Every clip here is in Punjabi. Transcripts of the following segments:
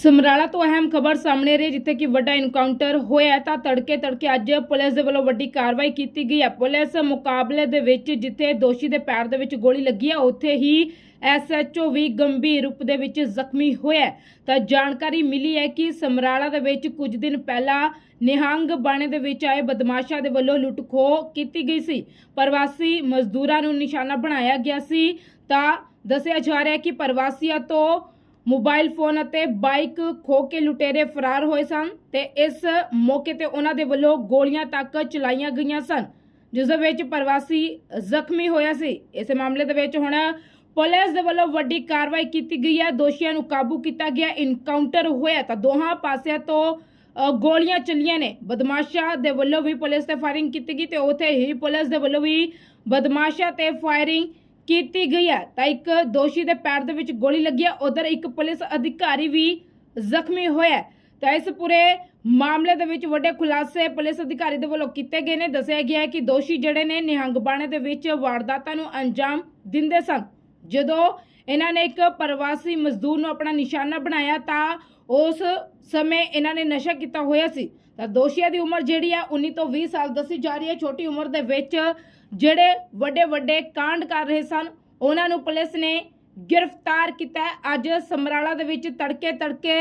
ਸਮਰਾਲਾ ਤੋਂ ਅਹਿਮ ਖਬਰ ਸਾਹਮਣੇ ਰਹੀ, ਜਿੱਥੇ ਕਿ ਵੱਡਾ ਇਨਕਾਊਂਟਰ ਹੋਇਆ ਤਾਂ ਤੜਕੇ ਤੜਕੇ ਅੱਜ ਪੁਲਿਸ ਦੇ ਵੱਲੋਂ ਵੱਡੀ ਕਾਰਵਾਈ ਕੀਤੀ ਗਈ ਹੈ। ਪੁਲਿਸ ਮੁਕਾਬਲੇ ਦੇ ਵਿੱਚ ਜਿੱਥੇ ਦੋਸ਼ੀ ਦੇ ਪੈਰ ਦੇ ਵਿੱਚ ਗੋਲੀ ਲੱਗੀ ਹੈ, ਉੱਥੇ ਹੀ ਐਸਐਚਓ ਵੀ ਗੰਭੀਰ ਰੂਪ ਦੇ ਵਿੱਚ ਜ਼ਖਮੀ ਹੋਇਆ ਤਾਂ ਜਾਣਕਾਰੀ ਮਿਲੀ ਹੈ ਕਿ ਸਮਰਾਲਾ ਦੇ ਵਿੱਚ ਕੁਝ ਦਿਨ ਪਹਿਲਾਂ ਨਿਹੰਗ ਬਾਣੇ ਦੇ ਵਿੱਚ ਆਏ ਬਦਮਾਸ਼ਾਂ ਦੇ ਵੱਲੋਂ ਲੁੱਟਖੋ ਕੀਤੀ ਗਈ ਸੀ। ਪ੍ਰਵਾਸੀ ਮਜ਼ਦੂਰਾਂ ਨੂੰ ਨਿਸ਼ਾਨਾ ਬਣਾਇਆ ਗਿਆ ਸੀ। ਤਾਂ ਦੱਸਿਆ ਜਾ ਰਿਹਾ ਹੈ ਕਿ ਪ੍ਰਵਾਸੀਆਂ ਤੋਂ ਮੋਬਾਈਲ ਫੋਨ ਅਤੇ ਬਾਈਕ ਖੋ ਕੇ ਲੁਟੇਰੇ ਫਰਾਰ ਹੋਏ ਸਨ ਤੇ ਇਸ ਮੌਕੇ ਤੇ ਉਹਨਾਂ ਦੇ ਵੱਲੋਂ ਗੋਲੀਆਂ ਤੱਕ ਚਲਾਈਆਂ ਗਈਆਂ ਸਨ, ਜਿਸ ਦੇ ਵਿੱਚ ਪ੍ਰਵਾਸੀ ਜ਼ਖਮੀ ਹੋਇਆ ਸੀ। ਇਸ ਮਾਮਲੇ ਦੇ ਵਿੱਚ ਹੁਣ ਪੁਲਿਸ ਦੇ ਵੱਲੋਂ ਵੱਡੀ ਕਾਰਵਾਈ ਕੀਤੀ ਗਈ ਹੈ। ਦੋਸ਼ੀਆਂ ਨੂੰ ਕਾਬੂ ਕੀਤਾ ਗਿਆ ਇਨਕਾਊਂਟਰ ਹੋਇਆ ਤਾਂ ਦੋਹਾਂ ਪਾਸਿਆਂ ਤੋਂ ਗੋਲੀਆਂ ਚੱਲੀਆਂ ਨੇ। ਬਦਮਾਸ਼ਾਂ ਦੇ ਵੱਲੋਂ ਵੀ ਪੁਲਿਸ ਤੇ ਫਾਇਰਿੰਗ ਕੀਤੀ ਗਈ ਤੇ ਉੱਥੇ ਹੀ ਪੁਲਿਸ ਦੇ ਵੱਲੋਂ ਵੀ ਬਦਮਾਸ਼ਾਂ ਤੇ ਫਾਇਰਿੰਗ ਕੀਤੀ ਗਈ ਹੈ। ਤਾਂ ਇੱਕ ਦੋਸ਼ੀ ਦੇ ਪੈਰ ਦੇ ਵਿੱਚ ਗੋਲੀ ਲੱਗੀ ਹੈ। ਉਧਰ ਇੱਕ ਪੁਲਿਸ ਅਧਿਕਾਰੀ ਵੀ ਜ਼ਖਮੀ ਹੋਇਆ ਤਾਂ ਇਸ ਪੂਰੇ ਮਾਮਲੇ ਦੇ ਵਿੱਚ ਵੱਡੇ ਖੁਲਾਸੇ ਪੁਲਿਸ ਅਧਿਕਾਰੀ ਦੇ ਵੱਲੋਂ ਕੀਤੇ ਗਏ ਨੇ। ਦੱਸਿਆ ਗਿਆ ਹੈ ਕਿ ਦੋਸ਼ੀ ਜਿਹੜੇ ਨੇ ਨਿਹੰਗ ਬਾਣੇ ਦੇ ਵਿੱਚ ਵਾਰਦਾਤਾਂ ਨੂੰ ਅੰਜਾਮ ਦਿੰਦੇ ਸਨ। ਜਦੋਂ ਇਹਨਾਂ ਨੇ ਇੱਕ ਪ੍ਰਵਾਸੀ ਮਜ਼ਦੂਰ ਨੂੰ ਆਪਣਾ ਨਿਸ਼ਾਨਾ ਬਣਾਇਆ ਤਾਂ ਉਸ ਸਮੇਂ ਇਹਨਾਂ ਨੇ ਨਸ਼ਾ ਕੀਤਾ ਹੋਇਆ ਸੀ। ਤਾਂ ਦੋਸ਼ੀਆਂ ਦੀ ਉਮਰ ਜਿਹੜੀ ਆ 19 ਤੋਂ 20 ਸਾਲ ਦੱਸੀ ਜਾ ਰਹੀ ਹੈ। ਛੋਟੀ ਉਮਰ ਦੇ ਵਿੱਚ ਜਿਹੜੇ ਵੱਡੇ ਵੱਡੇ ਕਾਂਡ ਕਰ ਰਹੇ ਸਨ ਉਹਨਾਂ ਨੂੰ ਪੁਲਿਸ ਨੇ ਗ੍ਰਿਫਤਾਰ ਕੀਤਾ ਅੱਜ ਸਮਰਾਲਾ ਦੇ ਵਿੱਚ ਤੜਕੇ ਤੜਕੇ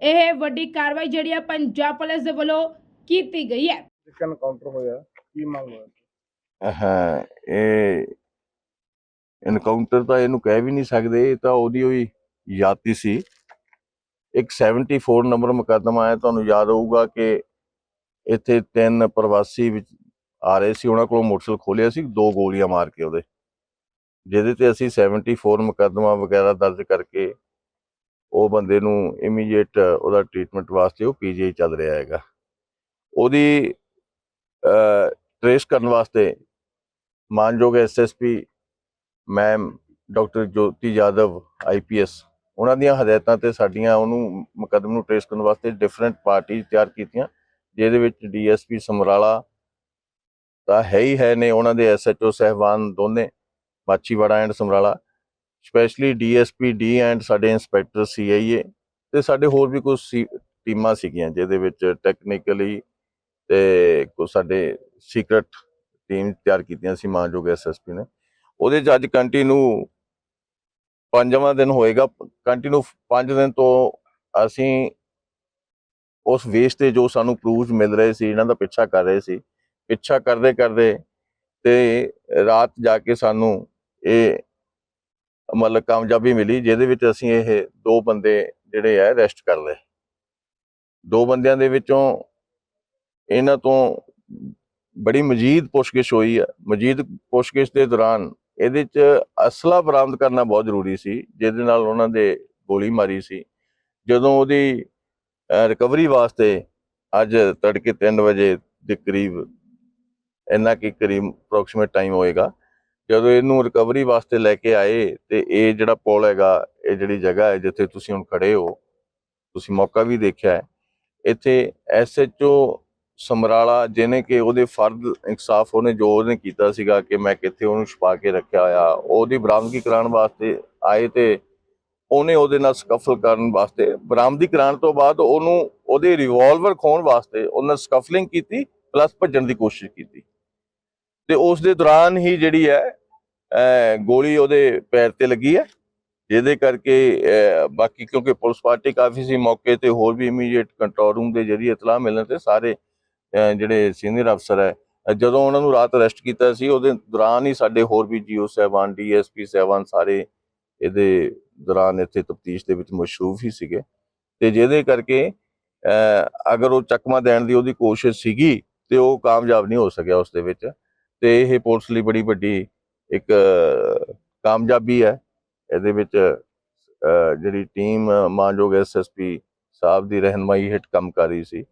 ਇਹ ਵੱਡੀ ਕਾਰਵਾਈ ਜਿਹੜੀ ਆ ਪੰਜਾਬ ਪੁਲਿਸ ਦੇ ਵੱਲੋਂ ਕੀਤੀ ਗਈ ਹੈ। ਇੱਕ ਐਨਕਾਊਂਟਰ ਹੋਇਆ। ਕੀ ਮੰਗ ਹੋਇਆ? ਹਾਂ ਇਹ ਇਨਕਾਊਂਟਰ ਤਾਂ ਇਹਨੂੰ ਕਹਿ ਵੀ ਨਹੀਂ ਸਕਦੇ, ਇਹ ਤਾਂ ਉਹਦੀ ਹੋਈ ਯਾਤੀ ਸੀ। ਇੱਕ 74 ਨੰਬਰ ਮੁਕੱਦਮਾ ਹੈ ਤੁਹਾਨੂੰ ਯਾਦ ਹੋਊਗਾ ਕਿ ਇੱਥੇ ਤਿੰਨ ਪ੍ਰਵਾਸੀ ਵਿੱਚ ਆ ਰਹੇ ਸੀ, ਉਹਨਾਂ ਕੋਲੋਂ ਮੋਟਰਸਾਈਕਲ ਖੋਲਿਆ ਸੀ, ਦੋ ਗੋਲੀਆਂ ਮਾਰ ਕੇ ਉਹਦੇ। ਜਿਹਦੇ ਤੇ ਅਸੀਂ 74 ਮੁਕੱਦਮਾ ਵਗੈਰਾ ਦਰਜ ਕਰਕੇ ਉਹ ਬੰਦੇ ਨੂੰ ਇਮੀਡੀਏਟ ਉਹਦਾ ਟ੍ਰੀਟਮੈਂਟ ਵਾਸਤੇ ਉਹ ਪੀਜੀਆਈ ਚੱਲ ਰਿਹਾ ਹੈਗਾ। ਉਹਦੀ ਟ੍ਰੇਸ ਕਰਨ ਵਾਸਤੇ ਮਾਨਯੋਗ SSP ma'am doctor Jyoti Yadav IPS ਉਹਨਾਂ ਦੀਆਂ ਹਦਾਇਤਾਂ ਤੇ ਸਾਡੀਆਂ ਉਹਨੂੰ ਮੁਕੱਦਮੇ ਨੂੰ ਟ੍ਰੇਸ ਕਰਨ ਵਾਸਤੇ ਡਿਫਰੈਂਟ ਪਾਰਟੀ ਤਿਆਰ ਕੀਤੀਆਂ, ਜਿਹਦੇ ਵਿੱਚ ਡੀਐਸਪੀ ਸਮਰਾਲਾ ਤਾਂ ਹੈ ਹੀ ਹੈ ਨੇ ਉਹਨਾਂ ਦੇ ਐਸਐਚਓ ਸਹਿਬਾਨ ਦੋਨੇ Machhiwara and Samrala. Specially DSP D and ਸਾਡੇ ਇੰਸਪੈਕਟਰ ਸੀਆਈਏ ਤੇ ਸਾਡੇ ਹੋਰ ਵੀ ਕੁਝ ਟੀਮਾਂ ਸੀਗੀਆਂ, ਜਿਹਦੇ ਵਿੱਚ ਟੈਕਨੀਕਲੀ ਤੇ ਕੁਝ ਸਾਡੇ ਸੀਕ੍ਰੇਟ ਟੀਮ ਤਿਆਰ ਕੀਤੀਆਂ ਸੀ, ਮਾਨਯੋਗ ਐਸਐਸਪੀ ਨੇ। ਉਹਦੇ ਚ ਅੱਜ ਕੰਟੀਨਿਊ ਪੰਜਵਾਂ ਦਿਨ ਹੋਏਗਾ। ਕੰਟੀਨਿਊ ਪੰਜ ਦਿਨ ਤੋਂ ਅਸੀਂ ਉਸ ਵੇਸ ਤੇ ਜੋ ਸਾਨੂੰ ਪ੍ਰੂਫ ਮਿਲ ਰਹੇ ਸੀ, ਇਹਨਾਂ ਦਾ ਪਿੱਛਾ ਕਰ ਰਹੇ ਸੀ। ਪਿੱਛਾ ਕਰਦੇ ਕਰਦੇ ਤੇ ਰਾਤ ਜਾ ਕੇ ਸਾਨੂੰ ਇਹ ਮਤਲਬ ਕਾਮਯਾਬੀ ਮਿਲੀ, ਜਿਹਦੇ ਵਿੱਚ ਅਸੀਂ ਇਹ ਦੋ ਬੰਦੇ ਜਿਹੜੇ ਆ ਅਰੈਸਟ ਕਰ ਲਏ। ਦੋ ਬੰਦਿਆਂ ਦੇ ਵਿੱਚੋਂ ਇਹਨਾਂ ਤੋਂ ਬੜੀ ਮਜੀਦ ਪੁੱਛਗਿੱਛ ਹੋਈ ਹੈ ਮਜੀਦ ਪੁੱਛਗਿੱਛ ਦੇ ਦੌਰਾਨ ਇਹਦੇ ਚ ਅਸਲਾ ਬਰਾਮਦ ਕਰਨਾ ਬਹੁਤ ਜ਼ਰੂਰੀ ਸੀ, ਜਿਹਦੇ ਨਾਲ ਉਹਨਾਂ ਦੇ ਗੋਲੀ ਮਾਰੀ ਸੀ। ਜਦੋਂ ਉਹਦੀ ਰਿਕਵਰੀ ਵਾਸਤੇ ਅੱਜ ਤੜਕੇ 3 ਵਜੇ ਦੇ ਕਰੀਬ ਇੰਨਾ ਕੀ ਕਰੀਬ ਅਪਰੋਕਸੀਮੇਟ ਟਾਈਮ ਹੋਏਗਾ, ਜਦੋਂ ਇਹਨੂੰ ਰਿਕਵਰੀ ਵਾਸਤੇ ਲੈ ਕੇ ਆਏ ਤੇ ਇਹ ਜਿਹੜਾ ਪੁਲ ਹੈਗਾ, ਇਹ ਜਿਹੜੀ ਜਗ੍ਹਾ ਹੈ ਜਿੱਥੇ ਤੁਸੀਂ ਹੁਣ ਖੜੇ ਹੋ, ਤੁਸੀਂ ਮੌਕਾ ਵੀ ਦੇਖਿਆ ਹੈ, ਇੱਥੇ ਐਸਐਚਓ ਸਮਰਾਲਾ, ਜਿਹਨੇ ਕਿ ਉਹਦੇ ਫਰਦ ਇਨਸਾਫ ਉਹਨੇ ਜੋ ਉਹਨੇ ਕੀਤਾ ਸੀਗਾ ਕਿ ਮੈਂ ਕਿੱਥੇ ਉਹਨੂੰ ਛੁਪਾ ਕੇ ਰੱਖਿਆ ਹੋਇਆ, ਉਹਦੀ ਬਰਾਮਦਗੀ ਕਰਾਉਣ ਵਾਸਤੇ ਆਏ ਤੇ ਉਹਨੇ ਉਹਦੇ ਨਾਲ ਸਕਫਲ ਕਰਨ ਵਾਸਤੇ ਬਰਾਮਦੀ ਕਰਾਉਣ ਤੋਂ ਬਾਅਦ ਉਹਨੂੰ ਉਹਦੇ ਰਿਵਾਲਵਰ ਖੋਣ ਵਾਸਤੇ ਉਹਨਾਂ ਸਕਫਲਿੰਗ ਕੀਤੀ ਪਲੱਸ ਭੱਜਣ ਦੀ ਕੋਸ਼ਿਸ਼ ਕੀਤੀ। ਤੇ ਉਸ ਦੇ ਦੌਰਾਨ ਹੀ ਜਿਹੜੀ ਹੈ, ਅਹ ਗੋਲੀ ਉਹਦੇ ਪੈਰ ਤੇ ਲੱਗੀ ਹੈ, ਜਿਹਦੇ ਕਰਕੇ, ਅਹ ਬਾਕੀ ਕਿਉਂਕਿ ਪੁਲਿਸ ਪਾਰਟੀ ਕਾਫੀ ਸੀ, ਮੌਕੇ ਤੇ ਹੋਰ ਵੀ ਇਮੀਡੀਏਟ ਕੰਟਰੋਲ ਰੂਮ ਦੇ ਜਰੀਏ ਇਤਲਾਹ ਮਿਲਣ ਤੇ ਸਾਰੇ ਜਿਹੜੇ ਸੀਨੀਅਰ ਅਫਸਰ ਹੈ ਜਦੋਂ ਉਹਨਾਂ ਨੂੰ ਰਾਤ ਅਰੈਸਟ ਕੀਤਾ ਸੀ, ਉਹਦੇ ਦੌਰਾਨ ਹੀ ਸਾਡੇ ਹੋਰ ਵੀ ਜੀਓ ਸਾਹਿਬਾਨ, ਡੀਐਸਪੀ ਸਾਹਿਬਾਨ ਸਾਰੇ ਇਹਦੇ ਦੌਰਾਨ ਇੱਥੇ ਤਫਤੀਸ਼ ਦੇ ਵਿੱਚ ਮਸ਼ਰੂਫ ਹੀ ਸੀਗੇ। ਤੇ ਜਿਹਦੇ ਕਰਕੇ ਅਗਰ ਉਹ ਚੱਕਮਾ ਦੇਣ ਦੀ ਉਹਦੀ ਕੋਸ਼ਿਸ਼ ਸੀਗੀ, ਤੇ ਉਹ ਕਾਮਯਾਬ ਨਹੀਂ ਹੋ ਸਕਿਆ ਉਸ ਦੇ ਵਿੱਚ। ਤੇ ਇਹ ਪੁਲਿਸ ਲਈ ਬੜੀ ਵੱਡੀ ਇੱਕ ਕਾਮਯਾਬੀ ਹੈ। ਇਹਦੇ ਵਿੱਚ ਜਿਹੜੀ ਟੀਮ ਮਾਨਯੋਗ ਐਸਐਸਪੀ ਸਾਹਿਬ ਦੀ ਰਹਿਨਮਾਈ ਹੇਠ ਕੰਮ ਕਰ ਰਹੀ ਸੀ।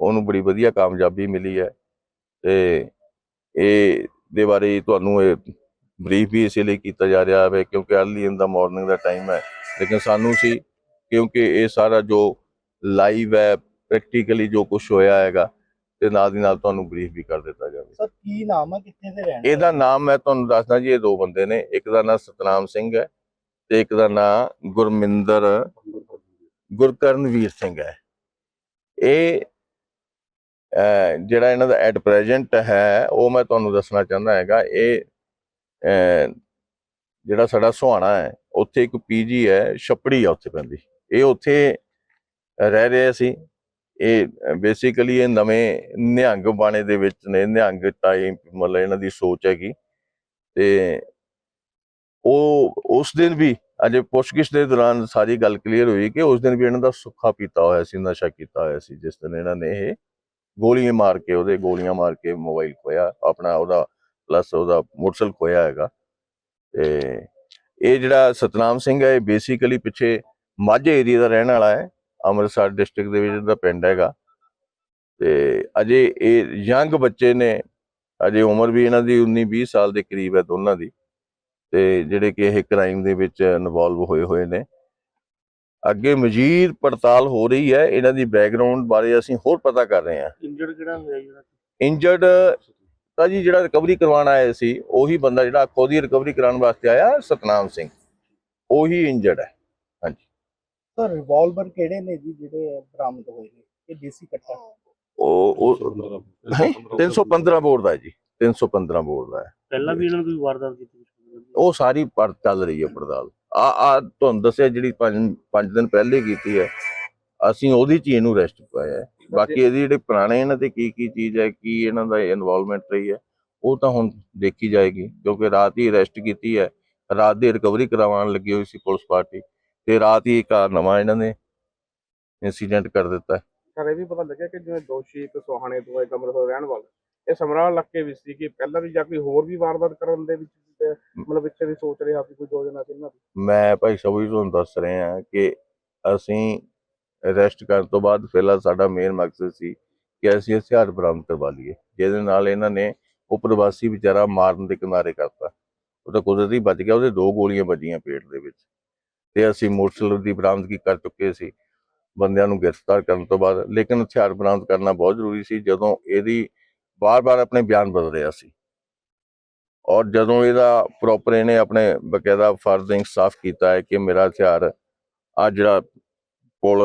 ਉਹਨੂੰ ਬੜੀ ਵਧੀਆ ਕਾਮਯਾਬੀ ਮਿਲੀ ਹੈ ਤੇ ਇਹ ਦੇ ਬਾਰੇ ਤੁਹਾਨੂੰ ਇਹ ਬਰੀਫ ਵੀ ਇਸੇ ਲਈ ਕੀਤਾ ਜਾ ਰਿਹਾ ਹੈ ਕਿਉਂਕਿ अर्ਲੀ ਇਨ ਦਾ ਮਾਰਨਿੰਗ ਦਾ ਟਾਈਮ ਹੈ। ਲੇਕਿਨ ਸਾਨੂੰ ਸੀ ਕਿਉਂਕਿ ਇਹ ਸਾਰਾ ਜੋ ਲਾਈਵ ਹੈ ਪ੍ਰੈਕਟੀਕਲੀ ਜੋ ਕੁਝ ਹੋਇਆ ਹੈਗਾ ਤੇ ਨਾਲ ਦੀ ਨਾਲ ਤੁਹਾਨੂੰ ਬਰੀਫ ਵੀ ਕਰ ਦਿੱਤਾ ਜਾਵੇ। ਸਰ ਕੀ ਨਾਮ ਹੈ? ਕਿੱਥੇ ਦੇ ਰਹਿਣ ਇਹਦਾ ਨਾਮ ਮੈਂ ਤੁਹਾਨੂੰ ਦੱਸਦਾ ਜੀ ਇਹ ਦੋ ਬੰਦੇ ਨੇ। ਇੱਕ ਦਾ ਨਾਮ ਸਤਨਾਮ ਸਿੰਘ ਹੈ ਤੇ ਇੱਕ ਦਾ ਨਾਮ ਗੁਰਮਿੰਦਰ ਗੁਰਕਰਨਵੀਰ ਸਿੰਘ ਹੈ। ਇਹ ਜਿਹੜਾ ਇਹਨਾਂ ਦਾ ਐਟ ਪ੍ਰੈਜ਼ੈਂਟ ਹੈ, ਉਹ ਮੈਂ ਤੁਹਾਨੂੰ ਦੱਸਣਾ ਚਾਹੁੰਦਾ ਹੈਗਾ, ਇਹ ਜਿਹੜਾ ਸਾਡਾ ਸੁਹਾਣਾ ਹੈ, ਉੱਥੇ ਇੱਕ ਪੀਜੀ ਹੈ, ਛੱਪੜੀ ਆ ਉੱਥੇ ਪੈਂਦੀ। ਇਹ ਉੱਥੇ ਰਹਿ ਰਹੇ ਸੀ ਇਹ ਬੇਸਿਕਲੀ ਇਹ ਨਵੇਂ ਨਿਹੰਗ ਬਾਣੇ ਦੇ ਵਿੱਚ ਨੇ, ਨਿਹੰਗ ਟਾਈਪ ਮਤਲਬ ਇਹਨਾਂ ਦੀ ਸੋਚ ਹੈਗੀ। ਤੇ ਉਹ, ਉਸ ਦਿਨ ਵੀ ਅਜੇ ਪੁੱਛਗਿੱਛ ਦੇ ਦੌਰਾਨ ਸਾਰੀ ਗੱਲ ਕਲੀਅਰ ਹੋਈ ਕਿ ਉਸ ਦਿਨ ਵੀ ਇਹਨਾਂ ਦਾ ਸੁੱਖਾ ਪੀਤਾ ਹੋਇਆ ਸੀ, ਨਸ਼ਾ ਕੀਤਾ ਹੋਇਆ ਸੀ, ਜਿਸ ਦਿਨ ਇਹਨਾਂ ਨੇ ਇਹ ਗੋਲੀਆਂ ਮਾਰ ਕੇ, ਉਹਦੇ ਗੋਲੀਆਂ ਮਾਰ ਕੇ ਮੋਬਾਈਲ ਖੋਇਆ ਆਪਣਾ ਉਹਦਾ ਪਲੱਸ ਉਹਦਾ ਮੋਟਰਸਾਈਕਲ ਖੋਇਆ ਹੈਗਾ। ਤੇ ਇਹ ਜਿਹੜਾ ਸਤਨਾਮ ਸਿੰਘ ਹੈ, ਇਹ ਬੇਸਿਕਲੀ ਪਿੱਛੇ ਮਾਝੇ ਏਰੀਆ ਦਾ ਰਹਿਣ ਵਾਲਾ ਹੈ, ਅੰਮ੍ਰਿਤਸਰ ਡਿਸਟ੍ਰਿਕਟ ਦੇ ਵਿੱਚ ਦਾ ਪਿੰਡ ਹੈਗਾ। ਤੇ ਅਜੇ ਇਹ ਯੰਗ ਬੱਚੇ ਨੇ, ਅਜੇ ਉਮਰ ਵੀ ਇਹਨਾਂ ਦੀ 19 20 ਸਾਲ ਦੇ ਕਰੀਬ ਹੈ ਦੋਨਾਂ ਦੀ। ਤੇ ਜਿਹੜੇ ਕਿ ਇਹ ਕ੍ਰਾਈਮ ਦੇ ਵਿੱਚ ਇਨਵੋਲਵ ਹੋਏ ਹੋਏ ਨੇ। ਅੱਗੇ ਮਜ਼ੀਦ ਪੜਤਾਲ ਹੋ ਰਹੀ ਹੈ ਇਹਨਾਂ ਦੀ ਬੈਕਗ੍ਰਾਉਂਡ ਬਾਰੇ ਅਸੀਂ ਹੋਰ ਪਤਾ ਕਰ ਰਹੇ ਹਾਂ। ਇੰਜਰਡ ਕਿਹੜਾ ਹੋਇਆ ਜਿਹੜਾ ਇੰਜਰਡ ਤਾਂ ਜੀ ਜਿਹੜਾ ਰਿਕਵਰੀ ਕਰਵਾਉਣ ਆਇਆ ਸੀ ਉਹੀ ਬੰਦਾ ਜਿਹੜਾ ਖੁਦ ਹੀ ਰਿਕਵਰੀ ਕਰਾਉਣ ਵਾਸਤੇ ਆਇਆ ਸਤਨਾਮ ਸਿੰਘ। ਉਹੀ ਇੰਜਰਡ ਹੈ। ਸਰ ਰਿਵਾਲਵਰ ਕਿਹੜੇ ਨੇ ਜੀ ਜਿਹੜੇ ਬਰਾਮਦ ਹੋਏ ਨੇ? ਇਹ ਦੇਸੀ ਕੱਟਾ। ਉਹ ਉਹ ਹੈਂ? 315 ਬੋਰਡ ਦਾ ਹੈ ਜੀ। 315 ਬੋਰਡ ਦਾ ਹੈ। ਪਹਿਲਾਂ ਵੀ ਇਹਨਾਂ ਨੂੰ ਕੋਈ ਵਾਰਦਾਤ ਕੀਤੀ ਉਹ ਸਾਰੀ ਪਰ ਚੱਲ ਰਹੀ ਹੈ ਪੜਤਾਲ। ਆ ਆ ਤੁਹਾਨੂੰ ਦੱਸਿਆ ਜਿਹੜੀ 5 5 ਦਿਨ ਪਹਿਲੇ ਕੀਤੀ ਹੈ ਅਸੀਂ ਉਹਦੀ ਚ ਹੀ ਇਹਨੂੰ ਰੈਸਟ ਪਾਇਆ ਹੈ। ਬਾਕੀ ਇਹਦੀ ਜਿਹੜੇ ਪੁਰਾਣੇ ਇਹਨਾਂ ਤੇ ਕੀ ਕੀ ਚੀਜ਼ ਹੈ ਕੀ ਇਹਨਾਂ ਦਾ ਇਨਵੋਲਵਮੈਂਟ ਰਹੀ ਹੈ ਉਹ ਤਾਂ ਹੁਣ ਦੇਖੀ ਜਾਏਗੀ ਕਿਉਂਕਿ ਰਾਤ ਹੀ ਅਰੈਸਟ ਕੀਤੀ ਹੈ। ਰਾਤ ਦੀ ਰਿਕਵਰੀ ਕਰਵਾਉਣ ਲੱਗੀ ਹੋਈ ਸੀ ਪੁਲਿਸ ਪਾਰਟੀ ਤੇ ਰਾਤ ਹੀ ਇੱਕ ਨਵਾਂ ਇਹਨਾਂ ਨੇ ਇਨਸੀਡੈਂਟ ਕਰ ਦਿੱਤਾ। ਸਰ ਇਹ ਵੀ ਪਤਾ ਲੱਗਿਆ ਕਿ ਜਿਵੇਂ ਦੋਸ਼ੀ ਇੱਕ ਸੋਹਾਣੇ ਤੋਂ ਇੱਕ ਅੰਮ੍ਰਿਤਸਰ ਰਹਿਣ ਵਾਲਾ ਇਹ ਸਮਰਾ ਇਲਾਕੇ ਵਿੱਚ ਸੀ ਕਿ ਪਹਿਲਾਂ ਵੀ ਜਾਂ ਕੋਈ ਹੋਰ ਵੀ ਵਾਰਦਾਤ ਕਰਨ ਦੇ ਵਿੱਚ ਮਤਲਬ ਪਿੱਛੇ ਵੀ ਸੋਚ ਰਿਹਾ ਸੀ, ਕੋਈ ਯੋਜਨਾ ਸੀ ਇਹਨਾਂ ਦੀ। ਮੈਂ ਭਾਈ ਸਭੀ ਤੁਹਾਨੂੰ ਦੱਸ ਰਹੇ ਹਾਂ ਕਿ ਅਸੀਂ ਅਰੈਸਟ ਕਰਨ ਤੋਂ ਬਾਅਦ ਫਿਲਹਾਲ ਸਾਡਾ ਮੇਨ ਮਕਸਦ ਸੀ ਕਿ ਅਸੀਂ ਹਥਿਆਰ ਬਰਾਮਦ ਕਰਵਾ ਲਈਏ। ਜਿਹਦੇ ਨਾਲ ਇਹਨਾਂ ਨੇ ਉਹ ਪ੍ਰਵਾਸੀ ਵਿਚਾਰਾ ਮਾਰਨ ਦੇ ਕਿਨਾਰੇ ਕਰਤਾ। ਉਹ ਤਾਂ ਕੁਦਰਤੀ ਬਚ ਗਿਆ, ਉਹਦੇ ਦੋ ਗੋਲੀਆਂ ਵੱਜੀਆਂ ਪੇਟ ਦੇ ਵਿੱਚ। ਤੇ ਅਸੀਂ ਮੋਟਰਸਾਈਕਲ ਦੀ ਬਰਾਮਦਗੀ ਕਰ ਚੁੱਕੇ ਸੀ। ਬੰਦਿਆਂ ਨੂੰ ਗ੍ਰਿਫਤਾਰ ਕਰਨ ਤੋਂ ਬਾਅਦ। ਲੇਕਿਨ ਹਥਿਆਰ ਬਰਾਮਦ ਕਰਨਾ ਬਹੁਤ ਜ਼ਰੂਰੀ ਸੀ। ਜਦੋਂ ਇਹਦੀ ਵਾਰ ਵਾਰ ਆਪਣੇ ਬਿਆਨ ਬਦਲ ਰਿਹਾ ਸੀ। ਔਰ ਜਦੋਂ ਇਹਦਾ ਪ੍ਰੋਪਰ ਇਹਨੇ ਆਪਣੇ ਬਕਾਇਦਾ ਫਰਜ਼ ਇਨਸਾਫ ਕੀਤਾ ਹੈ ਕਿ ਮੇਰਾ ਹਥਿਆਰ ਆ ਜਿਹੜਾ ਕੋਲ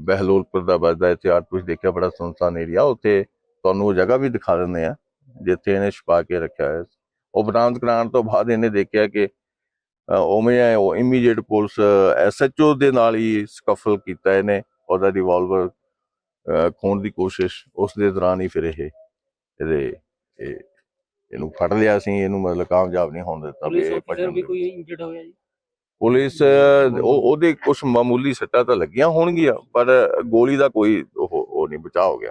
ਬਹਿਲੋਲਪੁਰ ਦਾ ਵੱਜਦਾ ਹਥਿਆਰ ਤੁਸੀਂ ਦੇਖਿਆ ਬੜਾ ਸੁਨਸਾਨ ਏਰੀਆ ਉੱਥੇ ਤੁਹਾਨੂੰ ਉਹ ਜਗ੍ਹਾ ਵੀ ਦਿਖਾ ਦਿੰਦੇ ਆ ਜਿੱਥੇ ਇਹਨੇ ਛੁਪਾ ਕੇ ਰੱਖਿਆ ਹੈ ਉਹ ਬਰਾਮਦ ਕਰਾਉਣ ਤੋਂ ਬਾਅਦ ਇਹਨੇ ਦੇਖਿਆ ਕਿ ਉਵੇਂ ਹੈ, ਉਹ ਇਮੀਡੀਏਟ ਪੁਲਿਸ ਐਸਐਚਓ ਦੇ ਨਾਲ ਹੀ ਸਕਫਲ ਕੀਤਾ ਇਹਨੇ। ਉਹਦਾ ਰਿਵਾਲਵਰ ਖੋਣ ਦੀ ਕੋਸ਼ਿਸ਼ ਉਸ ਦੇ ਦੌਰਾਨ ਹੀ ਫਿਰ ਇਹ ਇਹਦੇ ਇਹ ਇਹਨੂੰ ਫੜ ਲਿਆ ਸੀ ਇਹਨੂੰ ਮਤਲਬ ਕਾਮਯਾਬ ਨਹੀਂ ਹੋਣ ਦਿੱਤਾ ਵੀ ਇਹ ਭੱਜਣ ਵੀ। ਕੋਈ ਇੰਜਰਡ ਹੋਇਆ ਜੀ? ਪੁਲਿਸ ਉਹਦੇ ਕੁਝ ਮਾਮੂਲੀ ਸੱਟਾਂ ਤਾਂ ਲੱਗੀਆਂ ਹੋਣਗੀਆਂ ਪਰ ਗੋਲੀ ਦਾ ਕੋਈ ਉਹ ਨਹੀਂ ਬਚਾਅ ਹੋ ਗਿਆ।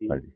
ਹਾਂਜੀ।